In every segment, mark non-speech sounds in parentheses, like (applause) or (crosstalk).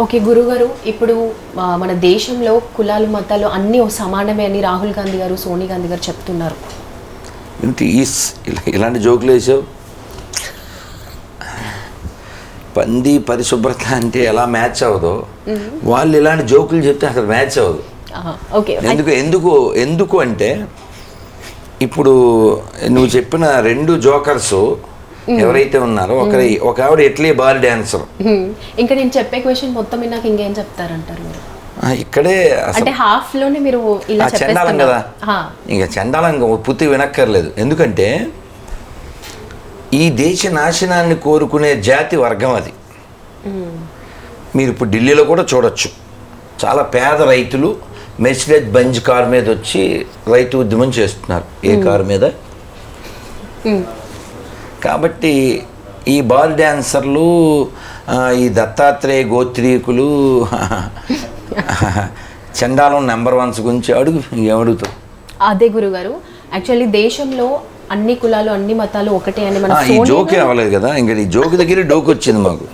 Okay గురుగారు ఇప్పుడు మన దేశంలో కులాలు మతాలు అన్నీ సమానమే అని రాహుల్ గాంధీ గారు సోనియా గాంధీ గారు చెప్తున్నారు. ఏంటి ఈ స్- ఇలా- ఇలాంటి జోకులు వేసావు? పంది పరిశుభ్రత అంటే ఎలా మ్యాచ్ అవ్వదో వాళ్ళు ఇలాంటి జోకులు చెప్తే అసలు మ్యాచ్ అవ్వదు. ఎందుకు ఎందుకు ఎందుకు అంటే ఇప్పుడు నువ్వు చెప్పిన రెండు జోకర్స్ ఎవరైతే ఉన్నారో ఒకరి ఒక ఆవిడ ఇట్లీ బాల్ డాన్సర్. ఇంకా నేను చెప్పే క్వశ్చన్ మొత్తం విన్నాక ఇంకేం చెప్తారంటారు మీరు? ఇక్కడే అంటే హాఫ్లోనే మీరు ఇలా చండాలం కదా. ఇంకా చండాలం పుత్తి వినక్కర్లేదు. ఎందుకంటే ఈ దేశ నాశనాన్ని కోరుకునే జాతి వర్గం అది. మీరు ఇప్పుడు ఢిల్లీలో కూడా చూడొచ్చు. చాలా పేద రైతులు మెర్సిడెస్ బంజ్ కార్ మీద వచ్చి రైతు ఉద్యమం చేస్తున్నారు. ఏ కారు మీద. కాబట్టి ఈ బాల్ డాన్సర్లు ఆ, ఈ దత్తాత్రేయ గోత్రీకులు (laughs) చండాలం నెంబర్ వన్స్ గురించి అడుగు ఏమడుగుతావు? అదే గురుగారు. యాక్చువల్లీ దేశంలో అన్ని కులాలు అన్ని మతాలు ఒకటే అని మన ఈ జోకే అవ్వలేదు కదా? ఇంకా ఈ జోక్ దగ్గర డోక్ వచ్చింది మాకు.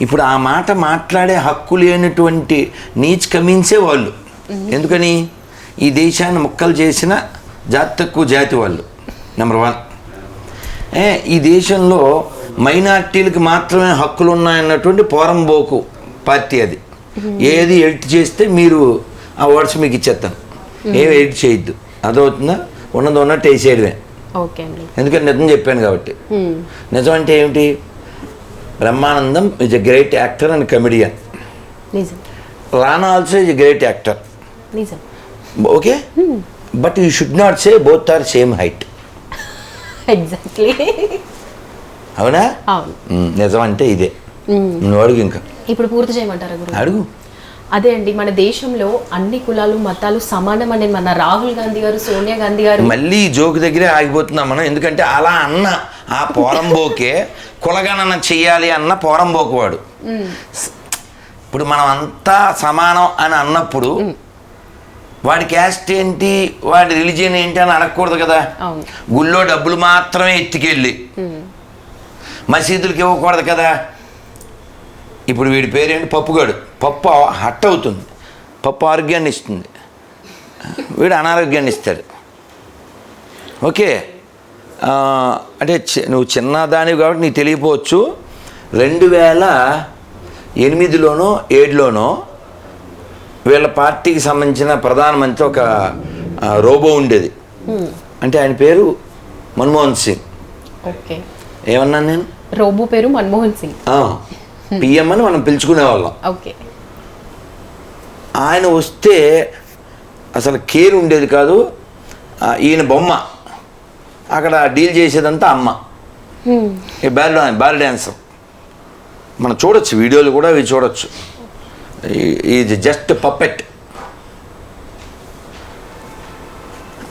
ఇప్పుడు ఆ మాట మాట్లాడే హక్కు లేనటువంటి నీచ్ కమీన్సే వాళ్ళు. ఎందుకని? ఈ దేశాన్ని ముక్కలు చేసిన జాతి తక్కువ జాతి వాళ్ళు నెంబర్ వన్. ఈ దేశంలో మైనార్టీలకు మాత్రమే హక్కులు ఉన్నాయన్నటువంటి పోరంబోకు పార్టీ అది. ఏది ఎడిట్ చేస్తే మీరు ఆ వర్డ్స్ మీకు ఇచ్చేస్తాను ఏమి ఎడిట్ చేయొద్దు. అదవుతుందా ఉన్నది ఉన్నట్టు వేసేయడమే. ఎందుకంటే నిజం చెప్పాను కాబట్టి. నిజం అంటే ఏమిటి? Brahmanandam is a great actor and comedian Rana also is a great actor okay? But you should not say both are same height (laughs) exactly అవునా? నిజం అంటే ఇదే. నువ్వు అడుగు ఇంకా. ఇప్పుడు పూర్తి చేయమంటారా గురు? అడుగు. అదే అండి మన దేశంలో అన్ని కులాలు మతాలు సమానం అని మన రాహుల్ గాంధీ గారు సోనియా గాంధీ గారు. మళ్ళీ జోకు దగ్గరే ఆగిపోతున్నాం మనం. ఎందుకంటే అలా అన్న ఆ పోరంబోకే కులగణన చెయ్యాలి అన్న పోరంబోకు వాడు. ఇప్పుడు మనం అంతా సమానం అని అన్నప్పుడు వాడి క్యాస్ట్ ఏంటి వాడి రిలీజియన్ ఏంటి అని అడగకూడదు కదా. గుళ్ళో డబ్బులు మాత్రమే ఎత్తుకెళ్ళి. మసీదులకి ఇవ్వకూడదు కదా. ఇప్పుడు వీడి పేరేంటి? పప్పుగాడు. పప్పు హట్ అవుతుంది పప్పు ఆరోగ్యాన్ని ఇస్తుంది. వీడు అనారోగ్యాన్ని ఇస్తాడు. ఓకే. అంటే నువ్వు చిన్నదానివి కాబట్టి నీకు తెలియపోవచ్చు. రెండు వేల ఎనిమిదిలోనో ఏడులోనో వీళ్ళ పార్టీకి సంబంధించిన ప్రధానమంత్రి ఒక రోబో ఉండేది. అంటే ఆయన పేరు మన్మోహన్ సింగ్. ఓకే. ఏమన్నాను నేను? రోబో పేరు మన్మోహన్ సింగ్. పిఎం అని మనం పిలుచుకునేవాళ్ళం. ఓకే. ఆయన వస్తే అసలు కేర్ ఉండేది కాదు ఈయన బొమ్మ. అక్కడ డీల్ చేసేదంతా అమ్మ. బ్యాల్ బ్యాల్ డ్యాన్సర్ మనం చూడొచ్చు వీడియోలు కూడా ఇవి చూడొచ్చు. ఇది జస్ట్ పప్పెట్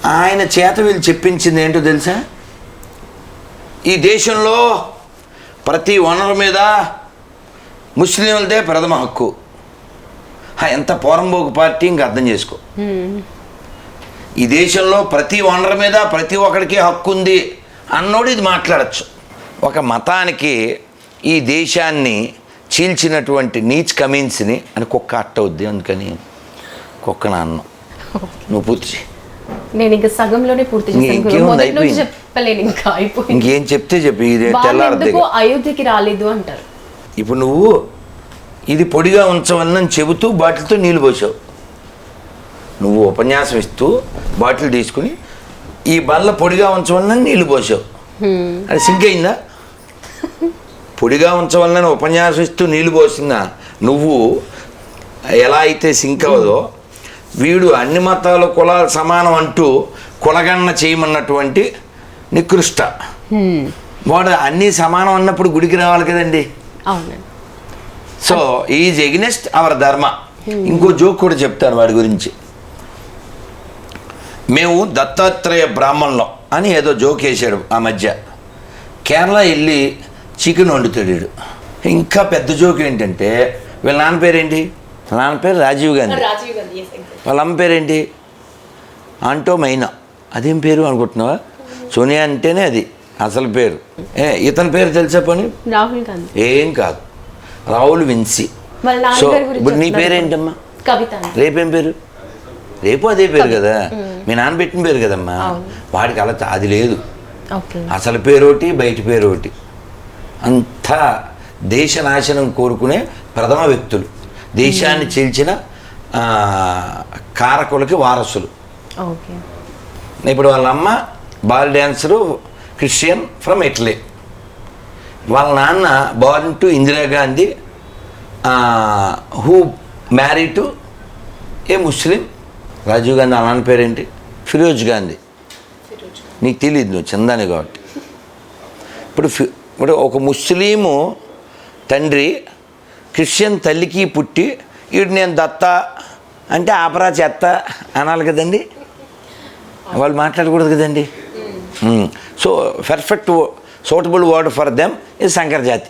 ఆయన చేత వీళ్ళు చెప్పించింది ఏంటో తెలుసా? ఈ దేశంలో ప్రతి వనరు మీద ముస్లింలదే ప్రథమ హక్కు. ఎంత పోరంబోకు పార్టీ ఇంకా అర్థం చేసుకో. ఈ దేశంలో ప్రతి వనరు మీద ప్రతి ఒక్కడికి హక్కు ఉంది అన్నోడు ఇది మాట్లాడచ్చు. ఒక మతానికి ఈ దేశాన్ని చీల్చినటువంటి నీచ్ కమీన్స్ని అని కుక్క అట్టవుద్ది అందుకని కుక్కన అన్నం నువ్వు పూర్తి. నేను ఇంకా సగంలోనే పూర్తి. చెప్పలేను ఇంకా అయిపోయింది. ఇంకేం చెప్తే చెప్పి ఇది ఎందుకు అయోధ్యకి రాలేదు అంటారు? ఇప్పుడు నువ్వు ఇది పొడిగా ఉంచవలని చెబుతూ బాటిల్తో నీళ్ళు పోసావు. నువ్వు ఉపన్యాసం ఇస్తూ బాటిల్ తీసుకుని ఈ బల్ల పొడిగా ఉంచవలని నీళ్ళు పోసావు. అది సింక్ అయిందా? (laughs) పొడిగా ఉంచవలని ఉపన్యాసం ఇస్తూ నీళ్ళు పోసిన నువ్వు ఎలా అయితే సింక్ అవ్వదో వీడు అన్ని మతాల కులాలు సమానం అంటూ కులగణన చేయమన్నటువంటి నికృష్ట. వాడు అన్నీ సమానం అన్నప్పుడు గుడికి రావాలి కదండి. సో ఈజ్ ఎగ్నెస్ట్ అవర్ ధర్మ. ఇంకో జోక్ కూడా చెప్తాను వాడి గురించి. మేము దత్తాత్రేయ బ్రాహ్మణులం అని ఏదో జోక్ వేసాడు ఆ మధ్య. కేరళ వెళ్ళి చికెన్ వండుతాడు. వీడు ఇంకా పెద్ద జోక్ ఏంటంటే వీళ్ళ నాన్న పేరేంటి? నాన్న పేరు రాజీవ్ గాంధీ. వాళ్ళ అమ్మ పేరేంటి? ఆంటో మైనా. అదేం పేరు అనుకుంటున్నావా? సోనియా అంటేనే అది అసలు పేరు. ఏ ఇతని పేరు తెలుసా పని? రాహుల్ గాంధీ. ఏం కాదు. రాహుల్ విన్సీ. సో ఇప్పుడు నీ. పేరేంటమ్మా? కవిత. రేపేం పేరు? రేపు అదే పేరు కదా. మీ. నాన్న పెట్టిన పేరు కదమ్మా. వాడికి అలా అది లేదు. అసలు పేరు ఒకటి బయట పేరు ఒకటి. అంతా దేశ నాశనం కోరుకునే ప్రథమ వ్యక్తులు. దేశాన్ని చీల్చిన కారకులకి వారసులు. ఇప్పుడు వాళ్ళ అమ్మ ball dancer Christian from Italy. వాళ్ళ నాన్న born to Indira Gandhi who married to a Muslim Rajiv Gandhi నాన్న పేరేంటి? ఫిరోజ్ గాంధీ. నీకు తెలియదు నువ్వు చందాని కాబట్టి. ఇప్పుడు ఫి ఇప్పుడు ఒక ముస్లిము తండ్రి క్రిస్టియన్ తల్లికి పుట్టి వీడు నేను దత్త అంటే ఆపరా చెత్త అనాలి కదండి? వాళ్ళు మాట్లాడకూడదు కదండి? So perfect suitable word for them ఇది సంకర జాతి